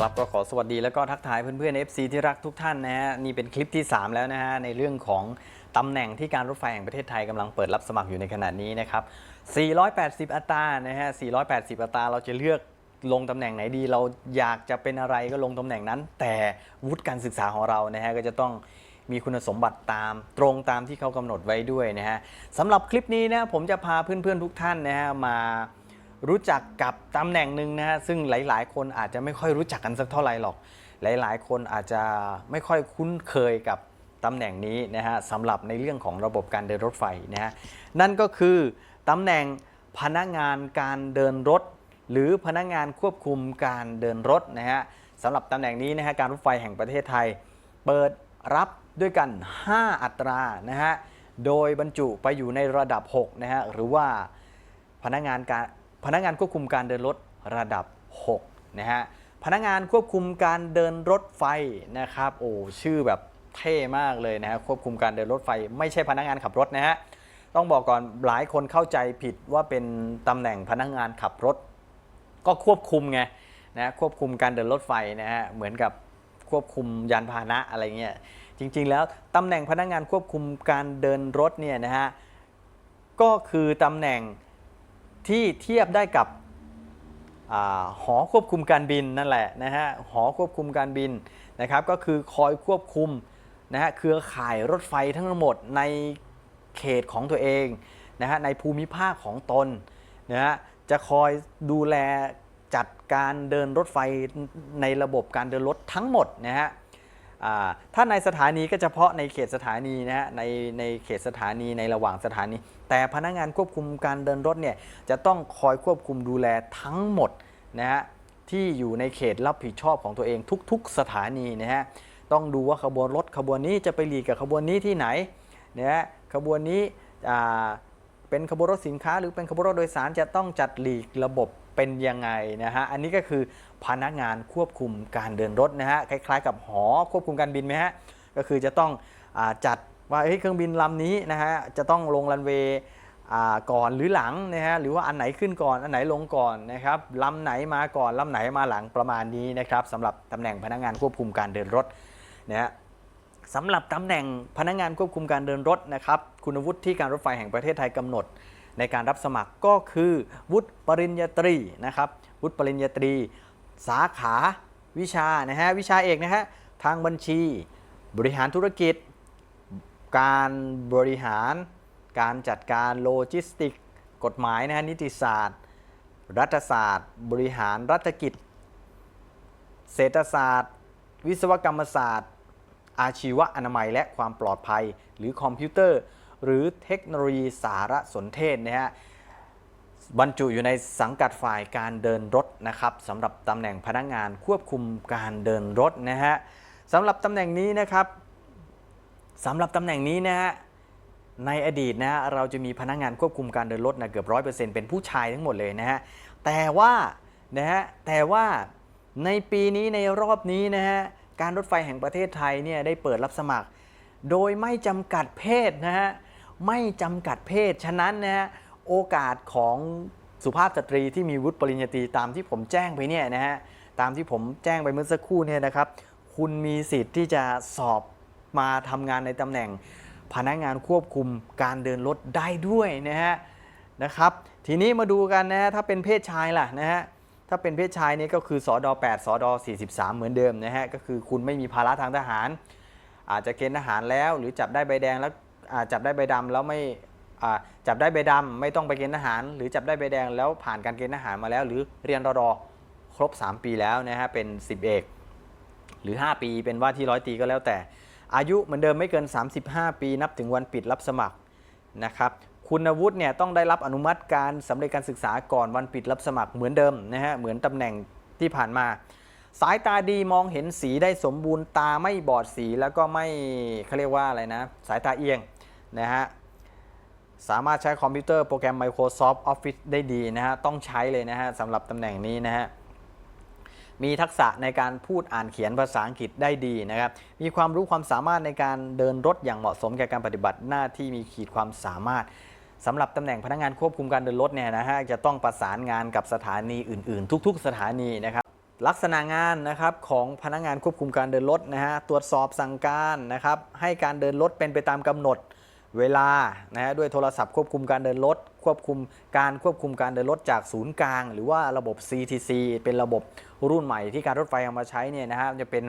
ครับก็ขอสวัสดีแล้วก็ทักทายเพื่อนๆ FC ที่รักทุกท่านนะฮะนี่เป็นคลิปที่ 3 แล้วนะฮะในเรื่องของตำแหน่งที่การรถไฟแห่งประเทศไทยกำลังเปิดรับสมัครอยู่ในขณะนี้นะครับ 480 อัตรานะฮะ 480 อัตราเราจะเลือกลงตำแหน่งไหนดีเราอยากจะเป็นอะไรก็ลงตำแหน่งนั้น แต่วุฒิการศึกษาของเรานะฮะก็จะต้องมีคุณสมบัติตามตรงตามที่เขากำหนดไว้ด้วยนะฮะสำหรับคลิปนี้นะผมจะพาเพื่อนๆทุกท่านนะฮะมา รู้จักกับตำแหน่งหนึ่งนะฮะซึ่งหลาย ๆ คนอาจจะไม่ค่อยรู้จักกันสักเท่าไหร่หรอก หลาย ๆ คนอาจจะไม่ค่อยคุ้นเคยกับตำแหน่งนี้นะฮะสำหรับในเรื่องของระบบการเดินรถไฟนะฮะนั่นก็คือตำแหน่งพนักงานการเดินรถ หรือพนักงานควบคุมการเดินรถนะฮะสำหรับตำแหน่งนี้นะฮะการรถไฟแห่งประเทศไทย เปิดรับด้วยกัน 5 อัตรานะฮะโดยบรรจุไปอยู่ในระดับ6นะฮะหรือว่าพนักงานการ พนักงานควบคุมการเดินรถระดับ 6 นะฮะ พนักงานควบคุมการเดินรถไฟนะครับ โอ้ชื่อแบบเท่มากเลยนะฮะควบคุมการเดินรถไฟ ไม่ใช่พนักงานขับรถนะฮะ ต้องบอกก่อนหลายคนเข้าใจผิดว่าเป็นตำแหน่งพนักงานขับรถ ก็ควบคุมไงนะควบคุมการเดินรถไฟนะฮะเหมือนกับควบคุมยานพาหนะอะไรเงี้ยจริง ๆ แล้วตำแหน่งพนักงานควบคุมการเดินรถเนี่ยนะฮะก็คือตำแหน่ง ที่เทียบได้กับอหอควบคุมการบินนั่นแหละนะฮะหอควบคุมการบินนะครับก็คือคอยควบคุมนะฮะเครือข่ายรถไฟทั้งหมดในเขตของตัวเองนะฮะในภูมิภาคของตนนะฮะจะคอยดูแลจัดการเดินรถไฟในระบบการเดินรถทั้งหมดนะฮะ ถ้าในสถานีก็เฉพาะในเขตสถานีนะฮะในในเขตสถานีในระหว่างสถานี แต่พนักงานควบคุมการเดินรถเนี่ยจะต้องคอยควบคุมดูแลทั้งหมดนะฮะที่อยู่ในเขตรับผิดชอบของตัวเองทุก ๆ สถานีนะฮะต้องดูว่าขบวนรถขบวนนี้จะไปหลีกกับขบวนนี้ที่ไหนนะฮะขบวนนี้เป็นขบวนรถสินค้า หรือเป็นขบวนรถโดยสารจะต้องจัดหลีกระบบ เป็นยังไงนะฮะ อันนี้ก็คือพนักงานควบคุมการเดินรถนะฮะ คล้ายๆ กับหอควบคุมการบินไหมฮะ ก็คือจะต้องอจัดว่าเฮ้ยเครื่องบินลำนี้นะฮะจะต้องลงรันเวย์ก่อนหรือหลังนะฮะหรือว่าอันไหนขึ้นก่อนอันไหนลงก่อนนะครับลำไหนมาก่อนลำไหนมาหลังประมาณนี้นะครับสำหรับตำแหน่งพนักงานควบคุมการเดินรถนะฮะสำหรับตำแหน่งพนักงานควบคุมการเดินรถนะครับคุณวุฒิที่การรถไฟแห่งประเทศไทยกำหนด ในการรับสมัครก็คือวุฒิปริญญาตรีนะครับวุฒิปริญญาตรี สาขาวิชานะฮะวิชาเอกนะฮะทางบัญชี บริหารธุรกิจ การบริหาร การจัดการโลจิสติก กฎหมายนะฮะนิติศาสตร์ รัฐศาสตร์ บริหารรัฐกิจ เศรษฐศาสตร์ วิศวกรรมศาสตร์ อาชีวะอนามัยและความปลอดภัย หรือคอมพิวเตอร์ หรือเทคโนโลยีสารสนเทศนะฮะบรรจุอยู่ในสังกัดฝ่ายการเดินรถนะครับสำหรับตำแหน่งพนักงานควบคุมการเดินรถนะฮะสำหรับตำแหน่งนี้นะครับสำหรับตำแหน่งนี้นะฮะในอดีตนะฮะเราจะมีพนักงานควบคุมการเดินรถนะเกือบร้อยเปอร์เซ็นต์เป็นผู้ชายทั้งหมดเลยนะฮะแต่ว่านะฮะแต่ว่าในปีนี้ในรอบนี้นะฮะการรถไฟแห่งประเทศไทยเนี่ยได้เปิดรับสมัคร โดยไม่จำกัดเพศนะฮะ ไม่จำกัดเพศ ฉะนั้นนะฮะโอกาสของสุภาพสตรีที่มีวุฒิปริญญาตรีตามที่ผมแจ้งไปเนี่ยนะฮะตามที่ผมแจ้งไปเมื่อสักครู่เนี่ยนะครับ คุณมีสิทธิ์ที่จะสอบมาทำงานในตำแหน่ง พนักงานควบคุมการเดินรถได้ด้วยนะฮะนะครับทีนี้มาดูกันนะฮะถ้าเป็นเพศชายล่ะนะฮะถ้าเป็นเพศชายเนี่ยก็คือสอดอ8สอดอ43 เหมือนเดิมนะฮะก็คือคุณไม่มีภาระทางทหาร อาจจะเกณฑ์ทหารแล้ว หรือจับได้ใบแดงแล้ว จับได้ใบดำแล้วไม่จับได้ใบดำไม่ต้องไปเกณฑ์ทหาร หรือจับได้ใบแดงแล้วผ่านการเกณฑ์ทหารมาแล้ว หรือเรียนรอดอครบ 3 ปีแล้วนะฮะเป็น10เอกหรือ 5 ปีเป็นว่าที่ร้อยตีก็แล้วแต่ อายุเหมือนเดิมไม่เกิน 35 ปี นับถึงวันปิดรับสมัครนะครับคุณวุฒิเนี่ยต้องได้รับอนุมัติการสำเร็จการศึกษาก่อนวันปิดรับสมัครเหมือนเดิมนะฮะเหมือนตำแหน่งที่ผ่านมา สายตาดีมองเห็นสีได้สมบูรณ์ตาไม่บอดสีแล้วก็ไม่เขาเรียกว่าอะไรนะ สายตาเอียง นะฮะสามารถใช้คอมพิวเตอร์โปรแกรม Microsoft Office ได้ดีนะฮะ ต้องใช้เลยนะฮะสำหรับตำแหน่งนี้นะฮะ มีทักษะในการพูดอ่านเขียนภาษาอังกฤษได้ดีนะครับ มีความรู้ความสามารถในการเดินรถอย่างเหมาะสมแก่การปฏิบัติหน้าที่มีขีดความสามารถสำหรับตำแหน่งพนักงานควบคุมการเดินรถเนี่ยนะฮะจะต้องประสานงานกับสถานีอื่น ๆ ทุก ๆ สถานีนะครับลักษณะงานนะครับของพนักงานควบคุมการเดินรถนะฮะตรวจสอบสั่งการนะครับให้การเดินรถเป็นไปตามกำหนด เวลานะฮะด้วยโทรศัพท์ควบคุมการเดินรถควบคุมการควบคุมการเดินรถจากศูนย์กลาง หรือว่าระบบ CTC เป็นระบบรุ่นใหม่ที่การรถไฟเอามาใช้เนี่ยนะฮะจะเป็น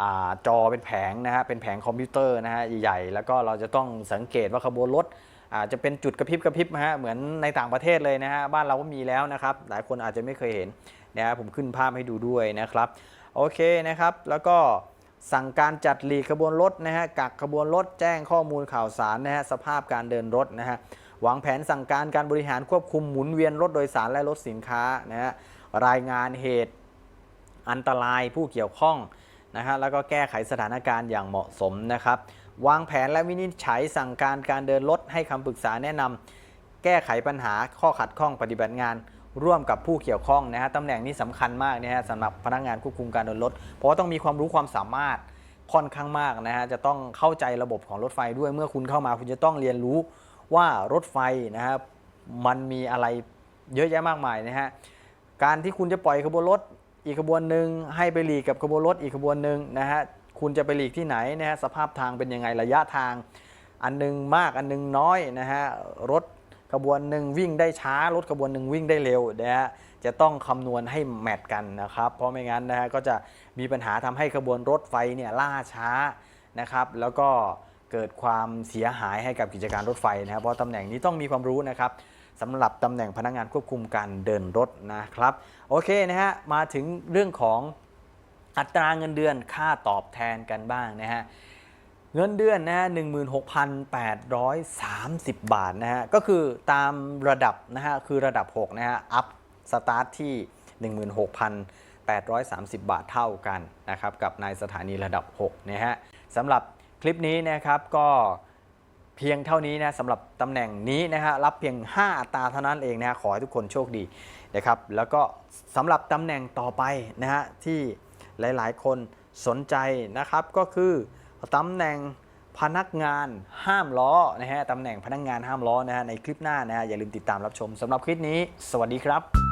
อจอเป็นแผงนะฮะเป็นแผงคอมพิวเตอร์นะฮะใหญ่ๆแล้วก็เราจะต้องสังเกตว่าขบวนรถอาจจะเป็นจุดกระพริบกระพริบนะฮะเหมือนในต่างประเทศเลยนะฮะบ้านเราก็มีแล้วนะครับ หลายคนอาจจะไม่เคยเห็นนะฮะผมขึ้นภาพให้ดูด้วยนะครับ โอเคนะครับแล้วก็ สั่งการจัดหลีกขบวนรถนะฮะกักขบวนรถแจ้งข้อมูลข่าวสารนะฮะสภาพการเดินรถนะฮะวางแผนสั่งการการบริหารควบคุมหมุนเวียนรถโดยสารและรถสินค้านะฮะรายงานเหตุอันตรายผู้เกี่ยวข้องนะฮะแล้วก็แก้ไขสถานการณ์อย่างเหมาะสมนะครับ วางแผนและวินิจฉัยสั่งการการเดินรถให้คำปรึกษาแนะนำแก้ไขปัญหาข้อขัดข้องปฏิบัติงาน ร่วมกับผู้เกี่ยวข้องนะฮะตำแหน่งนี้สำคัญมากนะฮะสำหรับพนักงานควบคุมการเดินรถ เพราะว่าต้องมีความรู้ความสามารถค่อนข้างมากนะฮะจะต้องเข้าใจระบบของรถไฟด้วยเมื่อคุณเข้ามา คุณจะต้องเรียนรู้ว่ารถไฟนะฮะมันมีอะไรเยอะแยะมากมายนะฮะการที่คุณจะปล่อยขบวนรถอีกขบวนหนึ่งให้ไปหลีกกับขบวนรถอีกขบวนหนึ่งนะฮะคุณจะไปหลีกที่ไหนนะฮะสภาพทางเป็นยังไงระยะทาง อันหนึงมากอันหนึงน้อยนะฮะรถ ขบวนหนึ่งวิ่งได้ช้ารถขบวนหนึ่งวิ่งได้เร็วนะฮะจะต้องคำนวณให้แมทกันนะครับ เพราะไม่งั้นนะฮะก็จะมีปัญหาทำให้ขบวนรถไฟเนี่ยล่าช้านะครับแล้วก็เกิดความเสียหายให้กับกิจการรถไฟนะครับเพราะตำแหน่งนี้ต้องมีความรู้นะครับสำหรับตำแหน่งพนักงานควบคุมการเดินรถนะครับโอเคนะฮะมาถึงเรื่องของอัตราเงินเดือนค่าตอบแทนกันบ้างนะฮะ เงินเดือนนะฮะ16,830 บาทนะฮะ ก็คือตามระดับนะฮะ คือระดับ 6 นะฮะ อัพสตาร์ทที่ 16,830 บาทเท่ากันนะครับ กับนายสถานีระดับ 6 นะฮะสำหรับคลิปนี้นะครับก็เพียงเท่านี้นะสำหรับตำแหน่งนี้นะฮะรับเพียง 5 อัตราเท่านั้นเองนะฮะขอให้ทุกคนโชคดีนะครับ แล้วก็สำหรับตำแหน่งต่อไปนะฮะที่หลายๆ คนสนใจนะครับก็คือ ตำแหน่งพนักงานห้ามล้อนะฮะตำแหน่งพนักงานห้ามล้อนะฮะในคลิปหน้านะฮะอย่าลืมติดตามรับชมสำหรับคลิปนี้ สวัสดีครับ